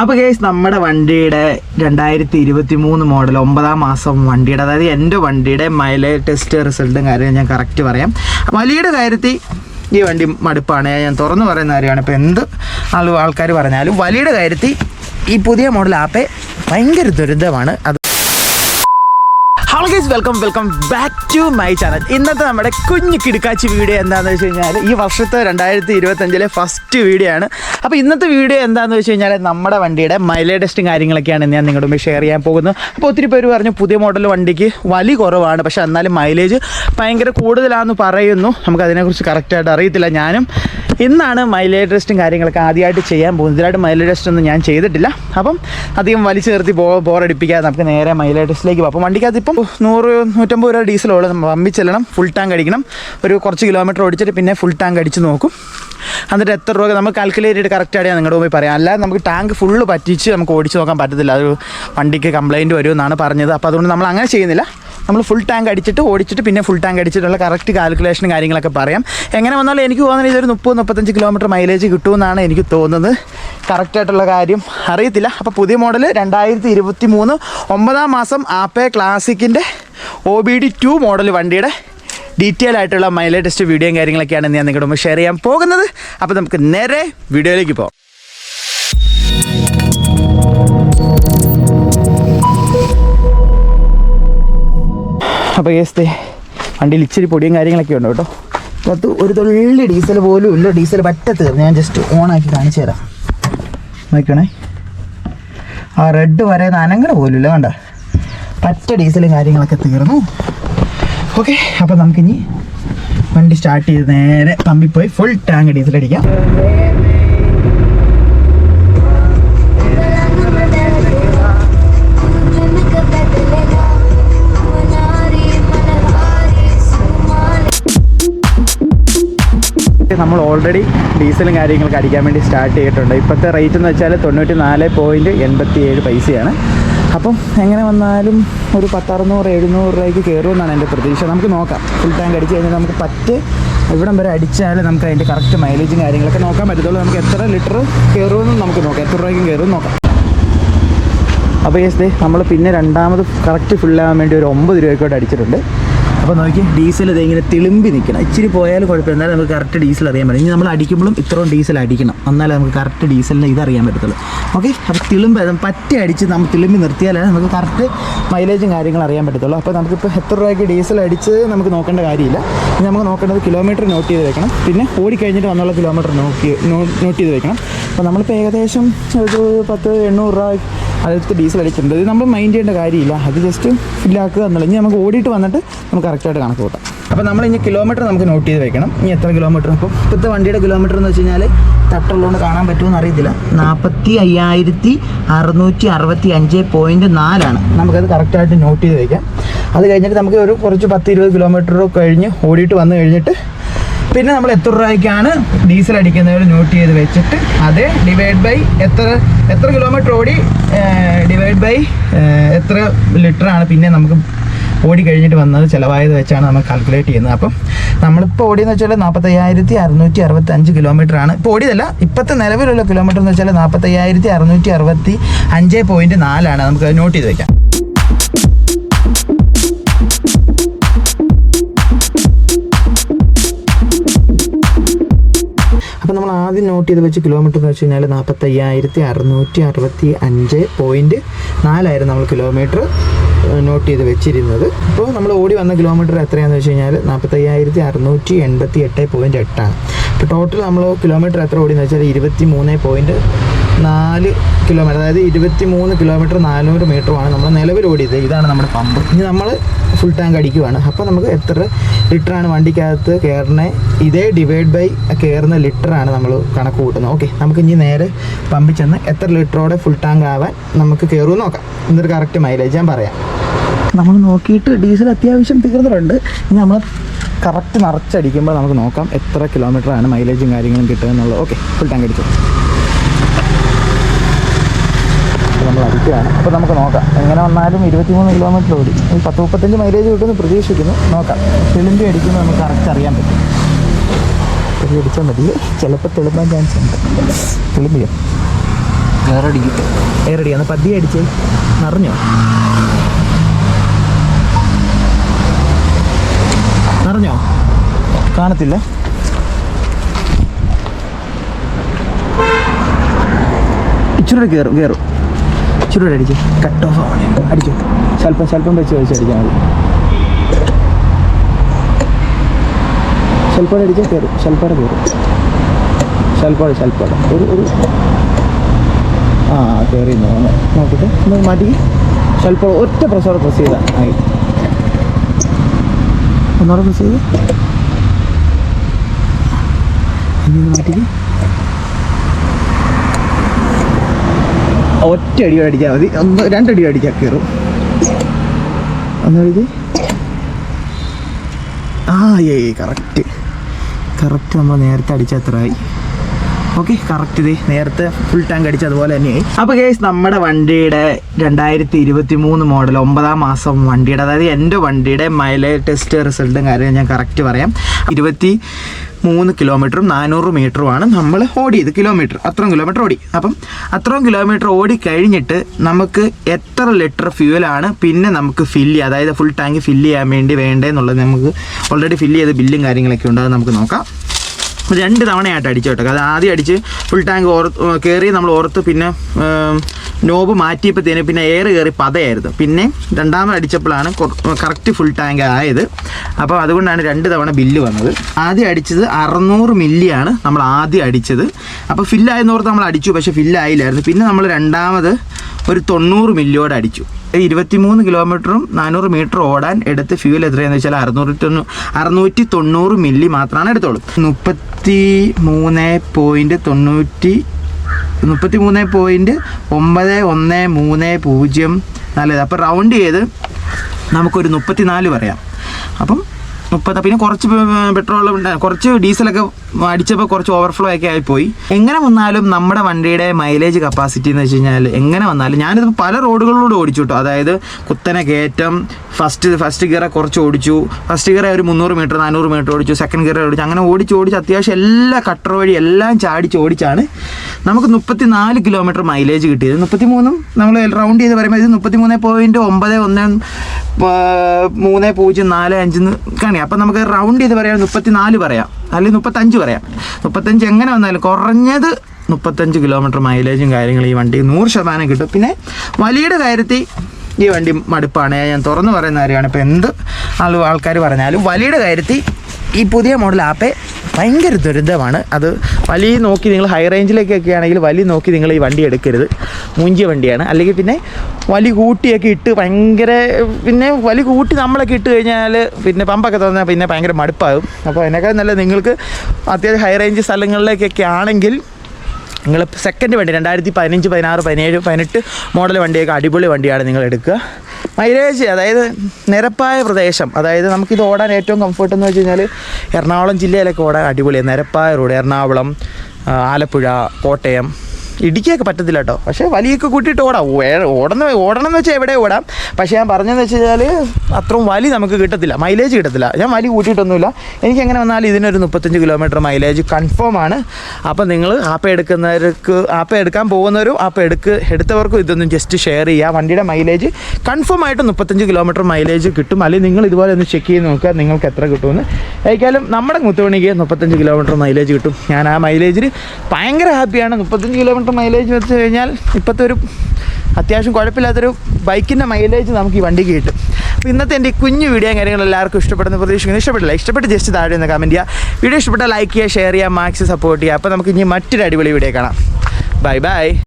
അപ്പോൾ കേസ് നമ്മുടെ വണ്ടിയുടെ രണ്ടായിരത്തി ഇരുപത്തി മൂന്ന് മോഡൽ ഒമ്പതാം മാസം വണ്ടിയുടെ അതായത് എന്റെ വണ്ടിയുടെ മൈലേജ് ടെസ്റ്റ് റിസൾട്ടും കാര്യം ഞാൻ കറക്റ്റ് പറയാം. വലിയുടെ കാര്യത്തിൽ ഈ വണ്ടി മടുപ്പാണ്. ഞാൻ തുറന്നു പറയുന്ന കാര്യമാണ്. ഇപ്പോൾ എന്ത് ആൾ ആൾക്കാർ പറഞ്ഞാലും വലിയുടെ കാര്യത്തിൽ ഈ പുതിയ മോഡൽ ആപ്പേ ഭയങ്കര ദുരിതമാണ്. അത് hello guys welcome welcome back to my channel ഇന്നത്തെ നമ്മുടെ കുഞ്ഞു കിടുക്കാച്ചി വീഡിയോ എന്താണെന്ന് വെച്ച് കഴിഞ്ഞാൽ ഈ വർഷത്തെ രണ്ടായിരത്തി ഇരുപത്തഞ്ചിലെ ഫസ്റ്റ് വീഡിയോ ആണ്. അപ്പോൾ ഇന്നത്തെ വീഡിയോ എന്താണെന്ന് വെച്ച് കഴിഞ്ഞാൽ നമ്മുടെ വണ്ടിയുടെ മൈലേജ് ടെസ്റ്റും കാര്യങ്ങളൊക്കെയാണ് ഞാൻ നിങ്ങളുടെ മുമ്പ് ഷെയർ ചെയ്യാൻ പോകുന്നത്. അപ്പോൾ ഒത്തിരി പേര് പറഞ്ഞു പുതിയ മോഡൽ വണ്ടിക്ക് വലി കുറവാണ്. പക്ഷേ എന്നാലും മൈലേജ് ഭയങ്കര കൂടുതലാണെന്ന് പറയുന്നു. നമുക്കതിനെക്കുറിച്ച് കറക്റ്റായിട്ട് അറിയത്തില്ല ഞാനും. ഇന്നാണ് മൈലേജ് ടെസ്റ്റും കാര്യങ്ങളൊക്കെ ആദ്യമായിട്ട് ചെയ്യാൻ പോകുന്നത്. ഇതിലായിട്ട് മൈലേജ് ടെസ്റ്റ് ഒന്നും ഞാൻ ചെയ്തിട്ടില്ല. അപ്പം അധികം വലിച്ചു നിർത്തി ബോ ബോറടിപ്പിക്കാതെ നമുക്ക് നേരെ മൈലേജ് ടെസ്റ്റിലേക്ക് പോകും അപ്പോൾ വണ്ടിക്കകത്ത് ഇപ്പം നൂറ് നൂറ്റമ്പത് രൂപ ഡീസൽ ഉള്ളത് പമ്പിൽ ചെല്ലണം ഫുൾ ടാങ്ക് അടിക്കണം. ഒരു കുറച്ച് കിലോമീറ്റർ ഓടിച്ചിട്ട് പിന്നെ ഫുൾ ടാങ്ക് അടിച്ച് നോക്കും. എന്നിട്ട് എത്ര രൂപ നമുക്ക് കാൽക്കുലേറ്റ് ചെയ്തിട്ട് കറക്റ്റ് ആയിട്ട് നിങ്ങളുടെ പോയി പറയാം. അല്ലാതെ നമുക്ക് ടാങ്ക് ഫുള്ള് പറ്റിച്ച് നമുക്ക് ഓടിച്ച് നോക്കാൻ പറ്റത്തില്ല. അത് വണ്ടിക്ക് കംപ്ലയിന്റ് വരുമെന്നാണ് പറഞ്ഞത്. അപ്പോൾ അതുകൊണ്ട് നമ്മൾ അങ്ങനെ ചെയ്യുന്നില്ല. നമ്മൾ ഫുൾ ടാങ്ക് അടിച്ചിട്ട് ഓടിച്ചിട്ട് പിന്നെ ഫുൾ ടാങ്ക് അടിച്ചിട്ടുള്ള കറക്റ്റ് കാൽക്കുലേഷനും കാര്യങ്ങളൊക്കെ പറയാം. എങ്ങനെ വന്നാലും എനിക്ക് തോന്നുന്നത് ഇതൊരു മുപ്പത് മുപ്പത്തഞ്ച് കിലോമീറ്റർ മൈലേജ് കിട്ടുമെന്നാണ് എനിക്ക് തോന്നുന്നത്. കറക്റ്റായിട്ടുള്ള കാര്യം അറിയത്തില്ല. അപ്പോൾ പുതിയ മോഡൽ രണ്ടായിരത്തി ഇരുപത്തി മൂന്ന് ഒമ്പതാം മാസം Ape ക്ലാസിക്കിന്റെ O B D two model വണ്ടിയുടെ ഡീറ്റെയിൽ ആയിട്ടുള്ള മൈലേജ് ടെസ്റ്റ് വീഡിയോയും കാര്യങ്ങളൊക്കെയാണ് ഞാൻ നിങ്ങളുടെ മുമ്പ് ഷെയർ ചെയ്യാൻ പോകുന്നത്. അപ്പോൾ നമുക്ക് നേരെ വീഡിയോയിലേക്ക് പോകാം. അപ്പോൾ കേസ്തേ വണ്ടിയിൽ ഇച്ചിരി പൊടിയും കാര്യങ്ങളൊക്കെ ഉണ്ട് കേട്ടോ. അതിനകത്ത് ഒരു തുള്ളി ഡീസൽ പോലും ഇല്ല. ഡീസൽ പറ്റ ഞാൻ ജസ്റ്റ് ഓണാക്കി കാണിച്ചു തരാം. നോക്കണേ ആ റെഡ് വരെ അനങ്ങണ പോലും ഇല്ല. വേണ്ട പറ്റ ഡീസലും കാര്യങ്ങളൊക്കെ തീർന്നു. ഓക്കെ അപ്പോൾ നമുക്കിനി വണ്ടി സ്റ്റാർട്ട് ചെയ്ത് നേരെ പമ്പിൽ പോയി ഫുൾ ടാങ്ക് ഡീസൽ അടിക്കാം. നമ്മൾ ഓൾറെഡി ഡീസലും കാര്യങ്ങളൊക്കെ അടിക്കാൻ വേണ്ടി സ്റ്റാർട്ട് ചെയ്തിട്ടുണ്ട്. ഇപ്പോഴത്തെ റേറ്റ് എന്ന് വെച്ചാൽ തൊണ്ണൂറ്റി നാല് പോയിന്റ് എൺപത്തി ഏഴ് പൈസയാണ്. അപ്പം എങ്ങനെ വന്നാലും ഒരു പത്തറുന്നൂറ് എഴുന്നൂറ് രൂപയ്ക്ക് കയറുമെന്നാണ് എന്റെ പ്രതീക്ഷ. നമുക്ക് നോക്കാം. ഫുൾ ടാങ്ക് അടിച്ച് കഴിഞ്ഞാൽ നമുക്ക് പറ്റ് ഇവിടം വരെ അടിച്ചാൽ നമുക്ക് അതിന്റെ കറക്റ്റ് മൈലേജും കാര്യങ്ങളൊക്കെ നോക്കാൻ പറ്റത്തുള്ളൂ. നമുക്ക് എത്ര ലിറ്റർ കയറുമെന്ന് നമുക്ക് നോക്കാം. എത്ര രൂപയ്ക്കും കയറുമെന്ന് നോക്കാം. അപ്പോൾ യെസ് ദേ നമ്മൾ പിന്നെ രണ്ടാമത് കറക്റ്റ് ഫുള്ളാകാൻ വേണ്ടി ഒരു ഒമ്പത് രൂപയ്ക്കോട്ട് അടിച്ചിട്ടുണ്ട്. അപ്പോൾ നോക്കി ഡീസൽ ഇത് ഇങ്ങനെ തിളുമ്പി നിൽക്കണം. ഇച്ചിരി പോയാലും കുഴപ്പമില്ല. എന്നാലും നമുക്ക് കറക്റ്റ് ഡീസൽ അറിയാൻ പറ്റും. ഇനി നമ്മൾ അടിക്കുമ്പോഴും ഇത്രയും ഡീസൽ അടിക്കണം. എന്നാലേ നമുക്ക് കറക്റ്റ് ഡീസലിന് ഇത് അറിയാൻ പറ്റത്തുള്ളൂ. ഓക്കെ? അപ്പോൾ തിളുമ്പ് പറ്റി അടിച്ച് നമ്മൾ തിളുമ്പി നിർത്തിയാലേ നമുക്ക് കറക്റ്റ് മൈലേജും കാര്യങ്ങളും അറിയാൻ പറ്റത്തുള്ളൂ. അപ്പോൾ നമുക്കിപ്പോൾ എത്ര രൂപയ്ക്ക് ഡീസൽ അടിച്ച് നമുക്ക് നോക്കേണ്ട കാര്യമില്ല. ഇനി നമുക്ക് നോക്കേണ്ടത് കിലോമീറ്റർ നോട്ട് ചെയ്ത് വെക്കണം. പിന്നെ ഓടിക്കഴിഞ്ഞിട്ട് വന്നുള്ള കിലോമീറ്റർ നോക്കി നോട്ട് ചെയ്ത് വെക്കണം. അപ്പോൾ നമ്മളിപ്പോൾ ഏകദേശം ഒരു പത്ത് എണ്ണൂറ് രൂപ അതിലത്തെ ഡീസൽ അടിച്ചിട്ടുണ്ട് ഇത് നമ്മൾ മൈൻഡ് ചെയ്യേണ്ട കാര്യമില്ല. അത് ജസ്റ്റ് ഫില്ലാക്കുക എന്നുള്ളത്. ഇനി നമുക്ക് ഓടിയിട്ട് വന്നിട്ട് നമുക്ക് കറക്റ്റായിട്ട് കണക്ക് കൂട്ടാം. അപ്പോൾ നമ്മൾ ഇനി കിലോമീറ്റർ നമുക്ക് നോട്ട് ചെയ്ത് വെക്കണം. ഇനി എത്ര കിലോമീറ്റർ അപ്പോൾ ഇപ്പോഴത്തെ വണ്ടിയുടെ കിലോമീറ്റർ എന്ന് വെച്ച് കഴിഞ്ഞാൽ തട്ടുള്ളതുകൊണ്ട് കാണാൻ പറ്റുമെന്ന് അറിയത്തില്ല. നാൽപ്പത്തി അയ്യായിരത്തി അറുന്നൂറ്റി അറുപത്തി അഞ്ച് പോയിന്റ് നാലാണ്. നമുക്കത് കറക്റ്റായിട്ട് നോട്ട് ചെയ്ത് വയ്ക്കാം അത് കഴിഞ്ഞിട്ട് നമുക്ക് ഒരു കുറച്ച് പത്ത് ഇരുപത് കിലോമീറ്റർ കഴിഞ്ഞ് ഓടിയിട്ട് വന്നു കഴിഞ്ഞിട്ട് പിന്നെ നമ്മൾ എത്ര രൂപയ്ക്കാണ് ഡീസൽ അടിക്കുന്നവർ നോട്ട് ചെയ്ത് വെച്ചിട്ട് അത് ഡിവൈഡ് ബൈ എത്ര എത്ര കിലോമീറ്റർ ഓടി ഡിവൈഡ് ബൈ എത്ര ലിറ്ററാണ് പിന്നെ നമുക്ക് ഓടി കഴിഞ്ഞിട്ട് വന്നത് ചിലവായത് വെച്ചാണ് നമ്മൾ കാൽക്കുലേറ്റ് ചെയ്യുന്നത്. അപ്പം നമ്മളിപ്പോൾ ഓടിയെന്ന് വെച്ചാൽ നാൽപ്പത്തയ്യായിരത്തി അറുന്നൂറ്റി അറുപത്തി അഞ്ച് കിലോമീറ്റർ ആണ്. ഇപ്പോൾ ഓടിയതല്ല ഇപ്പോഴത്തെ നിലവിലുള്ള കിലോമീറ്റർ എന്ന് വെച്ചാൽ നാൽപ്പത്തയ്യായിരത്തി അറുന്നൂറ്റി അറുപത്തി അഞ്ച് പോയിന്റ് നാലാണ് നമുക്ക് നോട്ട് ചെയ്ത് വെക്കാം. അപ്പോൾ നമ്മൾ ആദ്യം നോട്ട് ചെയ്ത് വെച്ച് കിലോമീറ്റർ എന്ന് വെച്ച് കഴിഞ്ഞാൽ നാൽപ്പത്തയ്യായിരത്തി അറുന്നൂറ്റി അറുപത്തി അഞ്ച് പോയിന്റ് നാലായിരുന്നു നമ്മൾ കിലോമീറ്റർ നോട്ട് ചെയ്ത് വെച്ചിരുന്നത്. അപ്പോൾ നമ്മൾ ഓടി വന്ന കിലോമീറ്റർ എത്രയാണെന്ന് വെച്ച് കഴിഞ്ഞാൽ നാൽപ്പത്തയ്യായിരത്തി അറുന്നൂറ്റി എൺപത്തി എട്ട് പോയിന്റ് എട്ടാണ് അപ്പോൾ ടോട്ടൽ നമ്മൾ കിലോമീറ്റർ എത്ര ഓടിയെന്ന് വെച്ചാൽ ഇരുപത്തി മൂന്ന് പോയിന്റ് നാല് കിലോമീറ്റർ അതായത് ഇരുപത്തി മൂന്ന് കിലോമീറ്റർ നാനൂറ് മീറ്ററുമാണ് നമ്മൾ നിലവിൽ ഓടിയത്. ഇതാണ് നമ്മുടെ പമ്പ് ഇനി നമ്മൾ ഫുൾ ടാങ്ക് അടിക്കുവാണ്. അപ്പോൾ നമുക്ക് എത്ര ലിറ്ററാണ് വണ്ടിക്കകത്ത് കയറുന്നത് ഇതേ ഡിവൈഡ് ബൈ കയറുന്ന ലിറ്ററാണ് നമ്മൾ കണക്ക് കൂട്ടുന്നത് ഓക്കെ നമുക്ക് ഇനി നേരെ പമ്പിൽ ചെന്ന് എത്ര ലിറ്ററോടെ ഫുൾ ടാങ്ക് ആവാൻ നമുക്ക് കയറുമെന്ന് നോക്കാം. എന്നിട്ട് കറക്റ്റ് മൈലേജ് ഞാൻ പറയാം. നമ്മൾ നോക്കിയിട്ട് ഡീസൽ അത്യാവശ്യം തീർന്നിട്ടുണ്ട്. ഇനി നമ്മൾ കറക്റ്റ് നിറച്ചടിക്കുമ്പോൾ നമുക്ക് നോക്കാം എത്ര കിലോമീറ്ററാണ് മൈലേജും കാര്യങ്ങളും കിട്ടുക എന്നുള്ളത്. ഓക്കെ ഫുൾ ടാങ്ക് അടിച്ചു. അടിക്കുകയാണ് അപ്പോൾ നമുക്ക് നോക്കാം. എങ്ങനെ വന്നാലും ഇരുപത്തിമൂന്ന് കിലോമീറ്റർ ഓടി. പത്ത് മുപ്പത്തഞ്ച് മൈലേജ് കിട്ടുമെന്ന് പ്രതീക്ഷിക്കുന്നു. നോക്കാം. തെളിമ്പി അടിക്കുമ്പോൾ നമുക്ക് കറക്റ്റ് അറിയാൻ പറ്റും. തെളി അടിച്ചാൽ മതി. ചിലപ്പോൾ തെളിമ്പാൻ ചാൻസ് ഉണ്ട്. തെളിമ്പിയോ? വേറെ അടിക്കും. എയറടി ഒന്ന് പതിയെ അടിച്ചേ. നിറഞ്ഞോ? നിറഞ്ഞോ? കാണത്തില്ല. ഇച്ചിരി കയറും കയറും ഇച്ചിരി കൂടെ അടിച്ച് കട്ട് ഓഫ് ആവണേ അടിച്ചു സ്വല്പം സ്വല്പം വെച്ച് വെച്ച് അടിക്കാൻ മതി. സ്വല്പം അടിച്ചാൽ കയറും സ്വല്പം കയറും സ്വല്പം സ്വല്പം ഒരു ഒരു. ആ കയറി നോക്കട്ടെ. ഒന്ന് മാറ്റി. സ്വല്പം ഒറ്റ പ്രസോടെ പ്രസ് ചെയ്താൽ ആയി. ഒന്നുകൂടെ പ്രസ് ചെയ്ത്. ഇനി ഒന്ന് ഒറ്റ അടി അടിക്കാൻ മതി. ഒന്ന് രണ്ടടി അടിക്കാൻ കയറും ഒന്ന് എഴുതി ആ ഏയ് കറക്റ്റ് കറക്റ്റ് നമ്മൾ നേരത്തെ അടിച്ചാൽ എത്രയായി ഓക്കെ കറക്റ്റ് ഇത്. നേരത്തെ ഫുൾ ടാങ്ക് അടിച്ച് അതുപോലെ തന്നെയായി. അപ്പോൾ ഗേസ് നമ്മുടെ വണ്ടിയുടെ രണ്ടായിരത്തി ഇരുപത്തി മൂന്ന് മോഡൽ ഒമ്പതാം മാസം വണ്ടിയുടെ അതായത് എന്റെ വണ്ടിയുടെ മൈലേജ് ടെസ്റ്റ് റിസൾട്ടും കാര്യം ഞാൻ കറക്റ്റ് പറയാം. ഇരുപത്തി മൂന്ന് കിലോമീറ്ററും നാനൂറ് മീറ്ററുമാണ് നമ്മൾ ഓടിയത് കിലോമീറ്റർ അത്രയും കിലോമീറ്റർ ഓടി. അപ്പം അത്രയും കിലോമീറ്റർ ഓടി കഴിഞ്ഞിട്ട് നമുക്ക് എത്ര ലിറ്റർ ഫ്യൂവലാണ് പിന്നെ നമുക്ക് ഫില്ല് ചെയ്യുക അതായത് ഫുൾ ടാങ്ക് ഫില്ല് ചെയ്യാൻ വേണ്ടി വേണ്ടതെന്നുള്ളത് നമുക്ക് ഓൾറെഡി ഫില്ല് ചെയ്ത ബില്ലും കാര്യങ്ങളൊക്കെ ഉണ്ട്. അത് നമുക്ക് നോക്കാം. രണ്ട് തവണയായിട്ട് അടിച്ചു കേട്ടോ. അത് ആദ്യം അടിച്ച് ഫുൾ ടാങ്ക് ഓർ കയറി നമ്മൾ ഓർത്ത് പിന്നെ നോബ് മാറ്റിയപ്പോഴത്തേന് പിന്നെ എയർ കയറി പതയായിരുന്നു. പിന്നെ രണ്ടാമത് അടിച്ചപ്പോഴാണ് കറക്റ്റ് ഫുൾ ടാങ്ക് ആയത്. അപ്പോൾ അതുകൊണ്ടാണ് രണ്ട് തവണ ബില്ല് വന്നത്. ആദ്യം അടിച്ചത് അറുന്നൂറ് മില്ലിയാണ് നമ്മൾ ആദ്യം അടിച്ചത്. അപ്പോൾ ഫില്ലായെന്നോർത്ത് നമ്മൾ അടിച്ചു പക്ഷേ ഫില്ലായില്ലായിരുന്നു പിന്നെ നമ്മൾ രണ്ടാമത് ഒരു തൊണ്ണൂറ് മില്ലിയോടെ അടിച്ചു. ഇരുപത്തിമൂന്ന് കിലോമീറ്ററും നാനൂറ് മീറ്റർ ഓടാൻ എടുത്ത് ഫ്യൂൽ എത്രയാണെന്ന് വെച്ചാൽ അറുന്നൂറ്റി തൊണ്ണൂ അറുന്നൂറ്റി തൊണ്ണൂറ് മില്ലി മാത്രമാണ് എടുത്തോളൂ മുപ്പത്തി മൂന്ന് പോയിന്റ് തൊണ്ണൂറ്റി മുപ്പത്തി മൂന്ന് പോയിന്റ് ഒമ്പത് ഒന്ന് മൂന്ന് പൂജ്യം നാല് അപ്പോൾ റൗണ്ട് ചെയ്ത് നമുക്കൊരു മുപ്പത്തിനാല് പറയാം. അപ്പം മുപ്പത് പിന്നെ കുറച്ച് പെട്രോൾ കുറച്ച് ഡീസലൊക്കെ അടിച്ചപ്പോൾ കുറച്ച് ഓവർഫ്ലോ ഒക്കെ ആയിപ്പോയി. എങ്ങനെ വന്നാലും നമ്മുടെ വണ്ടിയുടെ മൈലേജ് കപ്പാസിറ്റി എന്ന് വെച്ച് കഴിഞ്ഞാൽ എങ്ങനെ വന്നാലും ഞാനിത് പല റോഡുകളിലൂടെ ഓടിച്ചു കേട്ടോ അതായത് കുത്തനെ കയറ്റം ഫസ്റ്റ് ഫസ്റ്റ് ഗിയറെ കുറച്ച് ഓടിച്ചു. ഫസ്റ്റ് ഗിയറെ ഒരു മുന്നൂറ് മീറ്റർ നാനൂറ് മീറ്റർ ഓടിച്ചു. സെക്കൻഡ് ഗിയറെ ഓടിച്ചു. അങ്ങനെ ഓടിച്ച് ഓടിച്ച് അത്യാവശ്യം എല്ലാ കട്ടർ വഴി എല്ലാം ചാടിച്ച് ഓടിച്ചാണ് നമുക്ക് മുപ്പത്തി നാല് കിലോമീറ്റർ മൈലേജ് കിട്ടിയത്. മുപ്പത്തി മൂന്നും നമ്മൾ റൗണ്ട് ചെയ്ത് പറയുമ്പോൾ ഇത് മുപ്പത്തി മൂന്ന് പോയിന്റ് ഒമ്പത് ഒന്ന് മൂന്ന് പൂജ്യം നാല് അഞ്ചെന്ന് അപ്പം നമുക്ക് റൗണ്ട് ചെയ്ത് പറയാം മുപ്പത്തി നാല് പറയാം അല്ലെങ്കിൽ മുപ്പത്തഞ്ച് പറയാം. മുപ്പത്തഞ്ച് എങ്ങനെ വന്നാലും കുറഞ്ഞത് മുപ്പത്തഞ്ച് കിലോമീറ്റർ മൈലേജും കാര്യങ്ങളും ഈ വണ്ടി നൂറ് ശതമാനം കിട്ടും. പിന്നെ വലിയുടെ കാര്യത്തിൽ ഈ വണ്ടി മടുപ്പാണ്. ഞാൻ തുറന്നു പറയുന്ന കാര്യമാണ്. ഇപ്പോൾ എന്ത് ആൾ ആൾക്കാർ പറഞ്ഞാലും വലിയുടെ കാര്യത്തിൽ ഈ പുതിയ മോഡൽ ആപ്പേ ഭയങ്കര ദുരിതമാണ്. അത് വലിയ നോക്കി നിങ്ങൾ ഹൈ റേഞ്ചിലേക്കൊക്കെ ആണെങ്കിൽ വലിയ നോക്കി നിങ്ങൾ ഈ വണ്ടി എടുക്കരുത്. മൂഞ്ചിയ വണ്ടിയാണ്. അല്ലെങ്കിൽ പിന്നെ വലി കൂട്ടിയൊക്കെ ഇട്ട് ഭയങ്കര പിന്നെ വലി കൂട്ടി നമ്മളൊക്കെ ഇട്ട് കഴിഞ്ഞാൽ പിന്നെ പമ്പൊക്കെ തന്നാൽ പിന്നെ ഭയങ്കര മടുപ്പാകും. അപ്പോൾ അതിനേക്കാൾ നല്ല നിങ്ങൾക്ക് അത്യാവശ്യം ഹൈ റേഞ്ച് സ്ഥലങ്ങളിലേക്കൊക്കെ ആണെങ്കിൽ നിങ്ങൾ സെക്കൻഡ് വണ്ടി രണ്ടായിരത്തി പതിനഞ്ച് പതിനാറ് പതിനേഴ് പതിനെട്ട് മോഡൽ വണ്ടിയൊക്കെ അടിപൊളി വണ്ടിയാണ് നിങ്ങൾ എടുക്കുക. മൈലേജ് അതായത് നിരപ്പായ പ്രദേശം. അതായത് നമുക്കിത് ഓടാൻ ഏറ്റവും കംഫർട്ട് എന്ന് വെച്ച് കഴിഞ്ഞാൽ എറണാകുളം ജില്ലയിലൊക്കെ ഓടാൻ അടിപൊളിയാണ് നിരപ്പായ റോഡ് എറണാകുളം ആലപ്പുഴ കോട്ടയം. ഇടുക്കിയൊക്കെ പറ്റത്തില്ല കേട്ടോ. പക്ഷേ വലിയൊക്കെ കൂട്ടിയിട്ട് ഓടാം. ഓടണം ഓടണം എന്ന് വെച്ചാൽ എവിടെ ഓടാം? പക്ഷേ ഞാൻ പറഞ്ഞതെന്ന് വെച്ച് കഴിഞ്ഞാൽ അത്രയും വലി നമുക്ക് കിട്ടത്തില്ല. മൈലേജ് കിട്ടത്തില്ല. ഞാൻ വലി കൂട്ടിയിട്ടൊന്നുമില്ല. എനിക്ക് എങ്ങനെ വന്നാലും ഇതിനൊരു മുപ്പത്തഞ്ച് കിലോമീറ്റർ മൈലേജ് കൺഫേം ആണ്. അപ്പം നിങ്ങൾ ആപ്പ് എടുക്കുന്നവർക്ക് ആപ്പ് എടുക്കാൻ പോകുന്നവരും ആപ്പ് എടുക്ക് എടുത്തവർക്കും ഇതൊന്നും ജസ്റ്റ് ഷെയർ ചെയ്യുക. വണ്ടിയുടെ മൈലേജ് കൺഫേം ആയിട്ട് മുപ്പത്തഞ്ച് കിലോമീറ്റർ മൈലേജ് കിട്ടും. അല്ലെങ്കിൽ നിങ്ങൾ ഇതുപോലെ ഒന്ന് ചെക്ക് ചെയ്ത് നോക്കുക. നിങ്ങൾക്ക് എത്ര കിട്ടുമെന്ന്. ഏതായാലും നമ്മുടെ മുത്തുമണിക്ക് മുപ്പത്തഞ്ച് കിലോമീറ്റർ മൈലേജ് കിട്ടും. ഞാൻ ആ മൈലേജിൽ ഭയങ്കര ഹാപ്പിയാണ് മുപ്പത്തഞ്ച് കിലോമീറ്റർ മൈലേജ് വെച്ച് കഴിഞ്ഞാൽ ഇപ്പോഴത്തെ ഒരു അത്യാവശ്യം കുഴപ്പമില്ലാത്തൊരു ബൈക്കിന്റെ മൈലേജ് നമുക്ക് ഈ വണ്ടിക്ക് കിട്ടും. അപ്പോൾ ഇന്നത്തെ എന്റെ കുഞ്ഞു വീഡിയോ കാര്യങ്ങൾ എല്ലാവർക്കും ഇഷ്ടപ്പെടുന്ന പ്രതീക്ഷിക്കുന്നു. ഇഷ്ടപ്പെട്ടില്ല ഇഷ്ടപ്പെട്ട് ജസ്റ്റ് താഴെ നിന്ന് കമന്റ് ചെയ്യുക വീഡിയോ ഇഷ്ടപ്പെട്ടാൽ ലൈക്ക് ചെയ്യുക ഷെയർ ചെയ്യുക മാക്സ് സപ്പോർട്ട് ചെയ്യുക അപ്പോൾ നമുക്ക് ഇനി മറ്റൊരു അടിപൊളി വീഡിയോ കാണാം. Bye bye